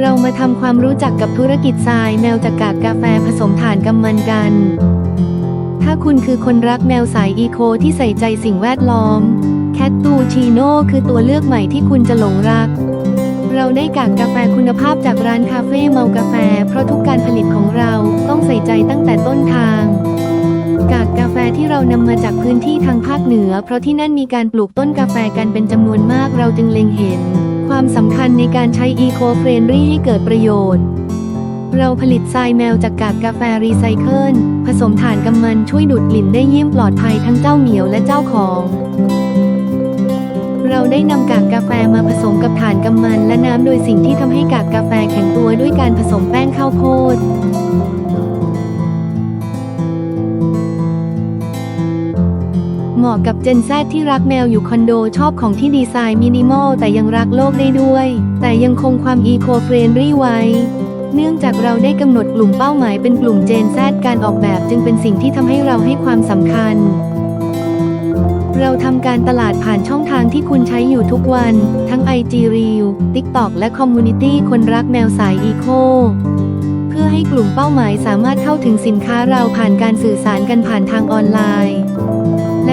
เรามาทำความรู้จักกับธุรกิจทรายแมวจากกากกาแฟผสมถ่านกำมันกัน ถ้าคุณคือคนรักแมวสายอีโคที่ใส่ใจสิ่งแวดล้อม แคตตูชิโน่คือตัวเลือกใหม่ที่คุณจะหลงรัก เราได้กากกาแฟคุณภาพจากร้านคาเฟ่เมากาแฟ เพราะทุกการผลิตของเราต้องใส่ใจตั้งแต่ต้นทาง กากกาแฟที่เรานำมาจากพื้นที่ทางภาคเหนือ เพราะที่นั่นมีการปลูกต้นกาแฟกันเป็นจำนวนมากเราจึงเล็งเห็น ความสำคัญในการใช้อีโคเฟรนรี่ให้เกิดประโยชน์ เราผลิตทรายแมวจากกากกาแฟรีไซเคิล ผสมถ่านกำมันช่วยดูดกลิ่นได้เยี่ยมปลอดภัยทั้งเจ้าเหมียวและเจ้าของ เราได้นำกากกาแฟมาผสมกับถ่านกำมันและน้ำโดยสิ่งที่ทำให้กากกาแฟแข็งตัวด้วยการผสมแป้งข้าวโพด มาะกับเจนแซที่รักแมวอยู่คอนโดชอบของที่ดีไซน์มินิมอลแต่ยังรักโลกได้ด้วย แต่ยังคงความอีโคเฟรนรี่ไว้ เนื่องจากเราได้กำหนดกลุ่มเป้าหมายเป็นกลุ่มเจนแซการออกแบบจึงเป็นสิ่งที่ทำให้เราให้ความสำคัญเราทำการตลาดผ่านช่องทางที่คุณใช้อยู่ทุกวัน ทั้ง IG Reel TikTok และ Community คนรักแมวสายอีโค เพื่อให้กลุ่มเป้าหมายสามารถเข้าถึงสินค้าเราผ่านการสื่อสารกันผ่านทางออนไลน์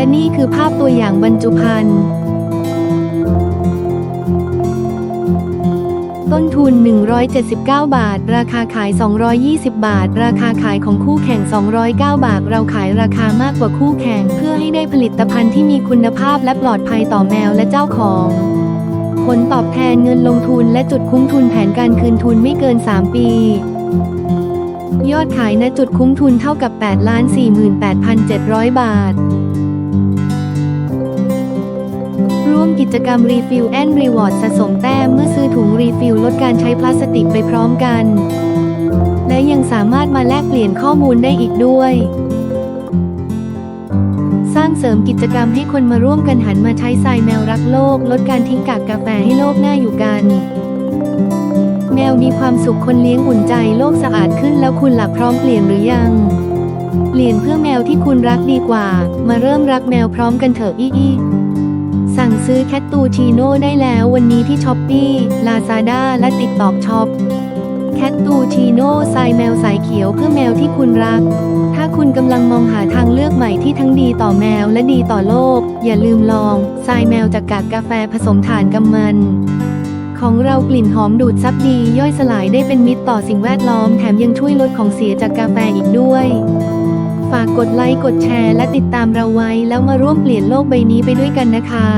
และนี่คือภาพตัวอย่างบรรจุภัณฑ์ ต้นทุน 179 บาท ราคาขาย 220 บาท ราคาขายของคู่แข่ง 209 บาท เราขายราคามากกว่าคู่แข่ง เพื่อให้ได้ผลิตภัณฑ์ที่มีคุณภาพและปลอดภัยต่อแมวและเจ้าของผลตอบแทนเงินลงทุนและจุดคุ้มทุนแผนการคืนทุนไม่เกิน 3 ปี ยอดขายณจุดคุ้มทุนเท่ากับ 8,48,700 บาท กิจกรรม Refill and Reward สะสมแต้มเมื่อซื้อถุงรีฟิลลดการใช้พลาสติกไปพร้อมกัน และยังสามารถมาแลกเปลี่ยนข้อมูลได้อีกด้วย สร้างเสริมกิจกรรมให้คนมาร่วมกันหันมาใช้ทรายแมวรักโลก ลดการทิ้งกากกาแฟให้โลกน่าอยู่กัน แมวมีความสุขคนเลี้ยงอุ่นใจโลกสะอาดขึ้นแล้วคุณหลับพร้อมเปลี่ยนหรือยังเปลี่ยนเพื่อแมวที่คุณรักดีกว่า มาเริ่มรักแมวพร้อมกันเถอะอีอี สั่งซื้อแคตตูชิโน่ได้แล้ววันนี้ที่ช้อปปี้ลาซาด้าและติ๊กตอกช็อปแคตตูชิโน่ทรายแมวสายเขียวเพื่อแมวที่คุณรัก ถ้าคุณกำลังมองหาทางเลือกใหม่ที่ทั้งดีต่อแมวและดีต่อโลก อย่าลืมลองทรายแมวจากกากกาแฟผสมถ่านกำมัน ของเรากลิ่นหอมดูดซับดีย่อยสลายได้เป็นมิตรต่อสิ่งแวดล้อมแถมยังช่วยลดของเสียจากกาแฟอีกด้วยากกดไลค์กดแชร์และติดตามเราไว้แล้วมาร่วมเปลี่ยนโลกใบนี้ไปด้วยกันนะคะ